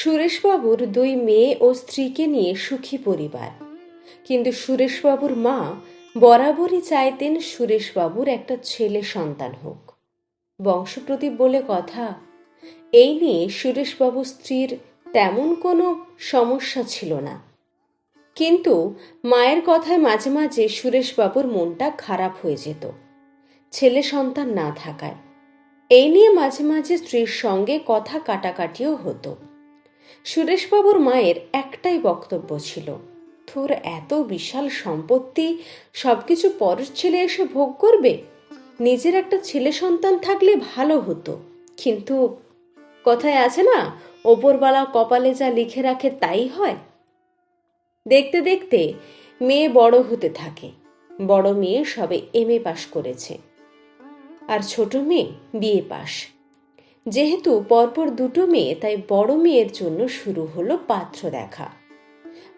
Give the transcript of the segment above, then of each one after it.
সুরেশবাবুর দুই মেয়ে ও স্ত্রীকে নিয়ে সুখী পরিবার। কিন্তু সুরেশবাবুর মা বরাবরই চাইতেন সুরেশবাবুর একটা ছেলে সন্তান হোক। বংশপ্রদীপ বলে কথা, এই নিয়ে সুরেশবাবু স্ত্রীর তেমন কোনো সমস্যা ছিল না। কিন্তু মায়ের কথায় মাঝে মাঝে সুরেশবাবুর মনটা খারাপ হয়ে যেত, ছেলে সন্তান না থাকায়। এই নিয়ে মাঝে মাঝে স্ত্রীর সঙ্গে কথা কাটাকাটিও হতো। সুরেশবাবুর মায়ের একটাই বক্তব্য ছিল, তোর এত বিশাল সম্পত্তি, সবকিছু পরের ছেলে এসে ভোগ করবে? নিজের একটা ছেলে সন্তান থাকলে ভালো হতো। কিন্তু কথায় আছে না ওপরবালা কপালে যা লিখে রাখে তাই হয়। দেখতে দেখতে মেয়ে বড় হতে থাকে, বড় মেয়ে সবে এম এ পাশ করেছে। আর ছোট মেয়ে বিএ পাশ। যেহেতু পরপর দুটো মেয়ে, তাই বড় মেয়ের জন্য শুরু হলো পাত্র দেখা।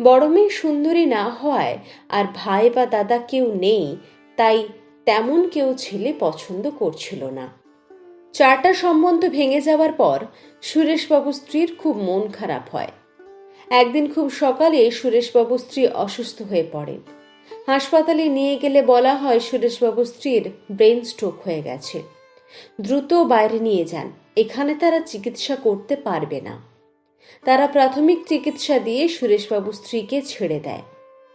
বড় মেয়ে সুন্দরী না হওয়ায় আর ভাই বা দাদা কেউ নেই, তাই তেমন কেউ ছেলে পছন্দ করছিল না। চারটা সম্বন্ধ ভেঙে যাওয়ার পর সুরেশবাবু স্ত্রীর খুব মন খারাপ হয়। একদিন খুব সকালে সুরেশবাবু স্ত্রী অসুস্থ হয়ে পড়েন। হাসপাতালে নিয়ে গেলে বলা হয় সুরেশবাবু স্ত্রীর ব্রেন স্ট্রোক হয়ে গেছে। দ্রুত বাইরে নিয়ে যান। এখানে তারা চিকিৎসা করতে পারবে না। তারা প্রাথমিক চিকিৎসা দিয়ে সুরেশবাবু স্ত্রীকে ছেড়ে দেয়।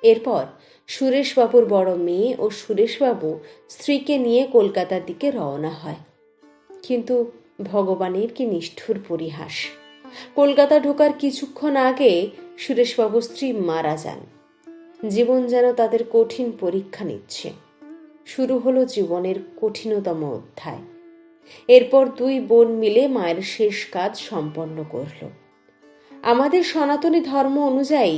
এরপর সুরেশবাবুর বড় মেয়ে ও সুরেশবাবু স্ত্রীকে নিয়ে কলকাতার দিকে রওনা হয়। কিন্তু ভগবানের কি নিষ্ঠুর পরিহাস। কলকাতা ঢোকার কিছুক্ষণ আগে সুরেশবাবু স্ত্রী মারা যান। জীবন যেন তাদের কঠিন পরীক্ষা নিচ্ছে। শুরু হলো জীবনের কঠিনতম অধ্যায়। এরপর দুই বোন মিলে মায়ের শেষ কাজ সম্পন্ন করল। আমাদের সনাতনী ধর্ম অনুযায়ী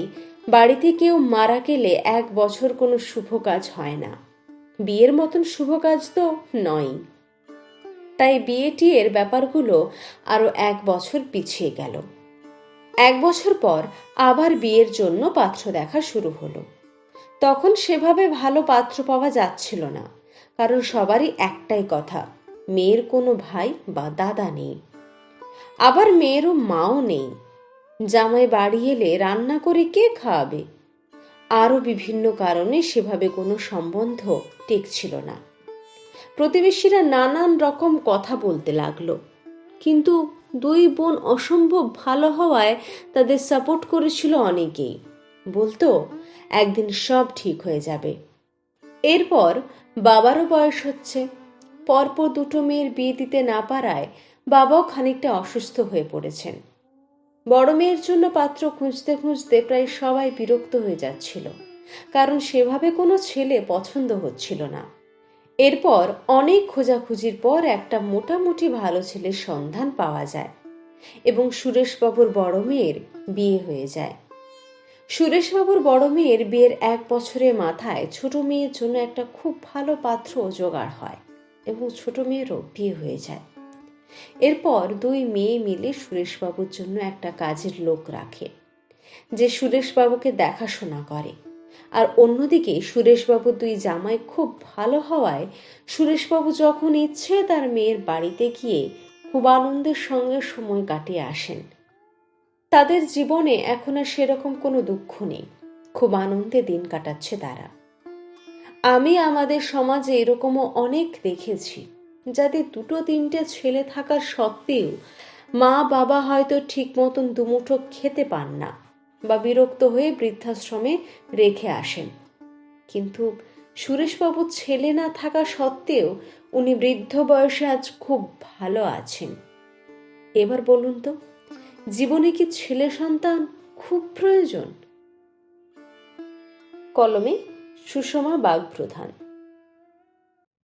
বাড়িতে কেউ মারা গেলে এক বছর কোনো শুভ কাজ হয় না। বিয়ের মতন শুভ কাজ তো নয় তাই বিয়েটি এর ব্যাপারগুলো আরও এক বছর পিছিয়ে গেল। এক বছর পর আবার বিয়ের জন্য পাত্র দেখা শুরু হলো। তখন সেভাবে ভালো পাত্র পাওয়া যাচ্ছিল না, কারণ সবারই একটাই কথা মেয়ের কোনো ভাই বা দাদা নেই। আবার মেয়েরও মাও নেই। জামাই বাড়ি এলে রান্না করে কে খাওয়াবে? আরও বিভিন্ন কারণে সেভাবে কোনো সম্বন্ধ টেকছিল না। প্রতিবেশীরা নানান রকম কথা বলতে লাগল। কিন্তু দুই বোন অসম্ভব ভালো হওয়ায় তাদের সাপোর্ট করেছিল অনেকেই। বলতো, একদিন সব ঠিক হয়ে যাবে। এরপর বাবারও বয়স হচ্ছে। পরপর দুটো মেয়ের বিয়ে দিতে না পারায় বাবাও খানিকটা অসুস্থ হয়ে পড়েছেন। বড় মেয়ের জন্য পাত্র খুঁজতে খুঁজতে প্রায় সবাই বিরক্ত হয়ে যাচ্ছিল, কারণ সেভাবে কোনো ছেলে পছন্দ হচ্ছিল না। এরপর অনেক খোঁজাখুঁজির পর একটা মোটামুটি ভালো ছেলের সন্ধান পাওয়া যায় এবং সুরেশবাবুর বড় মেয়ের বিয়ে হয়ে যায়। সুরেশবাবুর বড় মেয়ের বিয়ের এক বছরের মাথায় ছোট মেয়ের জন্য একটা খুব ভালো পাত্র জোগাড় হয়। এবং ছোট মেয়েরও বিয়ে হয়ে যায়। এরপর দুই মেয়ে মিলে সুরেশবাবুর জন্য একটা কাজের লোক রাখে, যে সুরেশবাবুকে দেখাশোনা করে। আর অন্যদিকে সুরেশবাবু দুই জামাই খুব ভালো হওয়ায় সুরেশবাবু যখন ইচ্ছে তার মেয়ের বাড়িতে গিয়ে খুব আনন্দের সঙ্গে সময় কাটিয়ে আসেন। তাদের জীবনে এখন আর সেরকম কোনো দুঃখ নেই, খুব আনন্দে দিন কাটাচ্ছে তারা। আমি আমাদের সমাজে এরকমও অনেক দেখেছি যাদের দুটো তিনটে ছেলে থাকার সত্ত্বেও মা বাবা হয়তো ঠিক মতন দুমুঠো খেতে পান না বা বিরক্ত হয়ে বৃদ্ধাশ্রমে রেখে আসেন। কিন্তু সুরেশবাবু ছেলে না থাকা সত্ত্বেও উনি বৃদ্ধ বয়সে আজ খুব ভালো আছেন। এবার বলুন তো, জীবনে কি ছেলে সন্তান খুব প্রয়োজন? কলমে সুষমা বাগ প্রধান